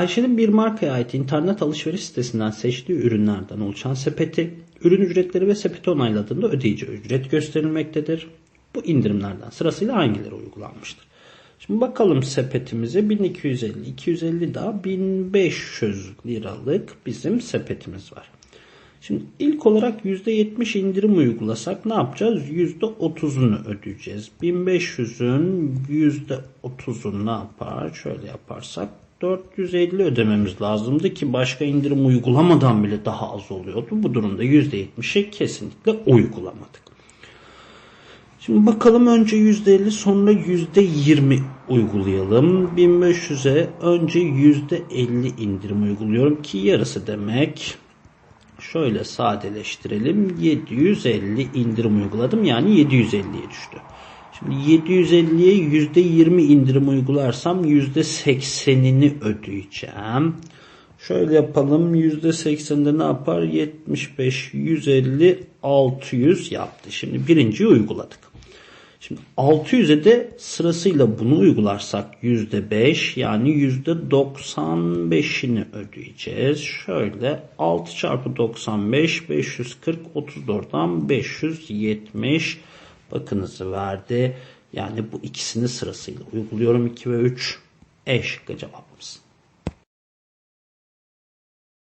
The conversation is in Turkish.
Ayşe'nin bir markaya ait internet alışveriş sitesinden seçtiği ürünlerden oluşan sepeti, ürün ücretleri ve sepeti onayladığında ödeyici ücret gösterilmektedir. Bu indirimlerden sırasıyla hangileri uygulanmıştır? Şimdi bakalım sepetimize 1250, 250 daha 1500 liralık bizim sepetimiz var. Şimdi ilk olarak %70 indirim uygulasak ne yapacağız? %30'unu ödeyeceğiz. 1500'ün %30'u ne yapar? Şöyle yaparsak 450 ödememiz lazımdı ki başka indirim uygulamadan bile daha az oluyordu. Bu durumda %70'i kesinlikle uygulamadık. Şimdi bakalım önce %50 sonra %20 uygulayalım. 1500'e önce %50 indirim uyguluyorum ki yarısı demek. Şöyle sadeleştirelim. 750 indirim uyguladım. Yani 750'ye düştü. Şimdi 750'ye %20 indirim uygularsam %80'ini ödeyeceğim. Şöyle yapalım. %80'de ne yapar? 75, 150, 600 yaptı. Şimdi birinciyi uyguladık. Şimdi 600'e de sırasıyla bunu uygularsak %5 yani %95'ini ödeyeceğiz. Şöyle 6 çarpı 95 540 34'dan 570 bakınızı verdi. Yani bu ikisini sırasıyla uyguluyorum 2 ve 3 eş cevabımız.